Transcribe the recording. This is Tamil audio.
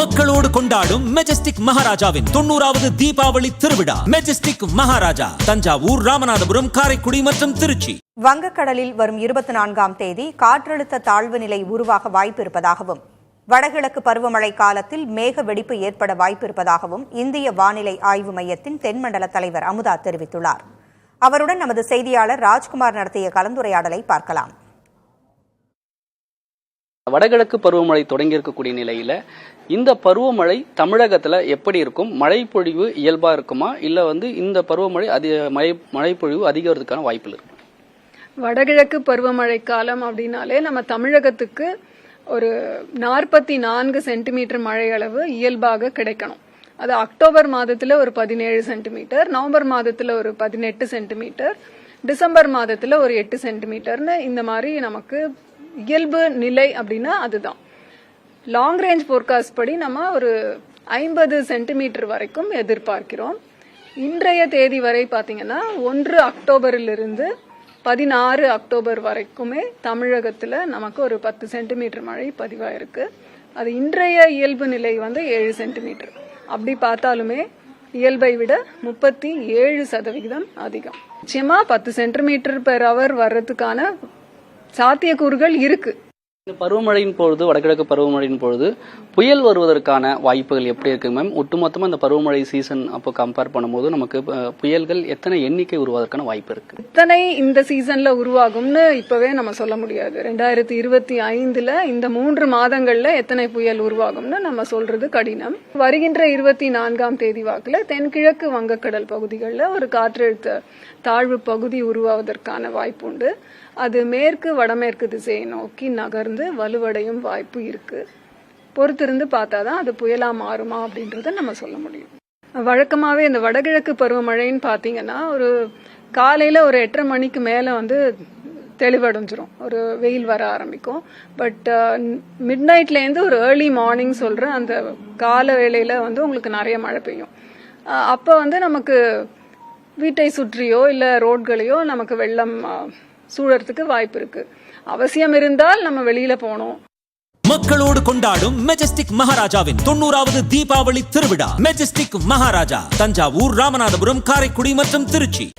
மக்களோடு கொண்டாடும் மெஜஸ்டிக் மகாராஜாவின் தொண்ணூறாவது தீபாவளி திருவிழா. மெஜஸ்டிக் மகாராஜா தஞ்சாவூர் ராமநாதபுரம் காரைக்குடி மற்றும் திருச்சி. வங்கக்கடலில் வரும் இருபத்தி நான்காம் தேதி காற்றழுத்த தாழ்வு நிலை உருவாக வாய்ப்பு இருப்பதாகவும் வடகிழக்கு பருவமழை காலத்தில் மேக வெடிப்பு ஏற்பட வாய்ப்பு இருப்பதாகவும் இந்திய வானிலை ஆய்வு மையத்தின் தென்மண்டல தலைவர் அமுதா தெரிவித்துள்ளார். அவருடன் நமது செய்தியாளர் ராஜ்குமார் நடத்திய கலந்துரையாடலை பார்க்கலாம். வடகிழக்கு பருவமழை தொடங்கி இருக்கக்கூடிய நிலையில இந்த பருவமழை தமிழகத்துல எப்படி இருக்கும்? மழைப்பொழிவு இயல்பா இருக்குமா? இல்ல வந்து இந்த பருவமழை அதிக மழை மழைப்பொழிவு அதிகரிக்கிறதுக்கான வாய்ப்புகள் இருக்கு வடகிழக்கு பருவமழை காலம் அப்படின்னாலே நம்ம தமிழகத்துக்கு ஒரு நாற்பத்தி நான்கு சென்டிமீட்டர் மழை அளவு இயல்பாக கிடைக்கணும். அது அக்டோபர் மாதத்துல ஒரு பதினேழு சென்டிமீட்டர் நவம்பர் மாதத்துல ஒரு பதினெட்டு சென்டிமீட்டர் டிசம்பர் மாதத்துல ஒரு எட்டு சென்டிமீட்டர்னு இந்த மாதிரி நமக்கு இயல்பு நிலை அப்படின்னா அதுதான். லாங் ரேஞ்ச் ஃபோர்காஸ்ட் படி நம்ம ஒரு ஐம்பது சென்டிமீட்டர் வரைக்கும் எதிர்பார்க்கிறோம். இன்றைய தேதி வரை பார்த்தீங்கன்னா ஒன்று அக்டோபரிலிருந்து பதினாறு அக்டோபர் வரைக்குமே தமிழகத்தில் நமக்கு ஒரு பத்து சென்டிமீட்டர் மழை பதிவாயிருக்கு. அது இன்றைய இயல்பு நிலை வந்து ஏழு சென்டிமீட்டர் அப்படி பார்த்தாலுமே இயல்பை விட முப்பத்தி ஏழு சதவிகிதம் அதிகம். நிச்சயமாக பத்து சென்டிமீட்டர் பெர் அவர் வர்றதுக்கான சாத்தியக்கூறுகள் இருக்கு. இந்த பருவமழையின் பொழுது வடகிழக்கு பருவமழையின் பொழுது புயல் வருவதற்கான வாய்ப்புகள் எப்படி இருக்கு மேம் ஒட்டுமொத்தமா இந்த பருவமழை சீசன் அப்போ கம்பேர் பண்ணும்போது நமக்கு புயல்கள் எத்தனை எண்ணிக்கை உருவாவதற்கான வாய்ப்பு இருக்கு? எத்தனை இந்த சீசன்ல உருவாகும்னு இப்பவே நம்ம சொல்ல முடியாது. ரெண்டாயிரத்தி இருபத்தி ஐந்துல இந்த மூன்று மாதங்கள்ல எத்தனை புயல் உருவாகும்னு நம்ம சொல்றது கடினம். வருகின்ற இருபத்தி நான்காம் தேதி வாக்குல தென்கிழக்கு வங்கக்கடல் பகுதிகளில் ஒரு காற்றழுத்த தாழ்வு பகுதி உருவாவதற்கான வாய்ப்பு உண்டு. அது மேற்கு வடமேற்கு திசையை நோக்கி நகர்ந்து வலுவடையும் வாய்ப்பு இருக்கு. பொறுத்திருந்து பார்த்தாதான் அது புயலா மாறுமா அப்படின்றத நம்ம சொல்ல முடியும். வழக்கமாவே இந்த வடகிழக்கு பருவமழைன்னு பாத்தீங்கன்னா ஒரு காலையில ஒரு எட்டரை மணிக்கு மேல வந்து தெளிவடைஞ்சிரும். ஒரு வெயில் வர ஆரம்பிக்கும். பட் மிட் நைட்லேருந்து ஒரு ஏர்லி மார்னிங் சொல்ற அந்த கால வேளையில வந்து உங்களுக்கு நிறைய மழை பெய்யும். அப்போ வந்து நமக்கு வீட்டை சுற்றியோ இல்லை ரோட்களையோ நமக்கு வெள்ளம் சூழறதுக்கு வாய்ப்பு இருக்கு. அவசியம் இருந்தால் நம்ம வெளியில போனோம் மக்களோடு கொண்டாடும் மெஜஸ்டிக் மகாராஜாவின் தொண்ணூறாவது தீபாவளி திருவிழா. மெஜஸ்டிக் மகாராஜா தஞ்சாவூர் ராமநாதபுரம் காரைக்குடி மற்றும் திருச்சி.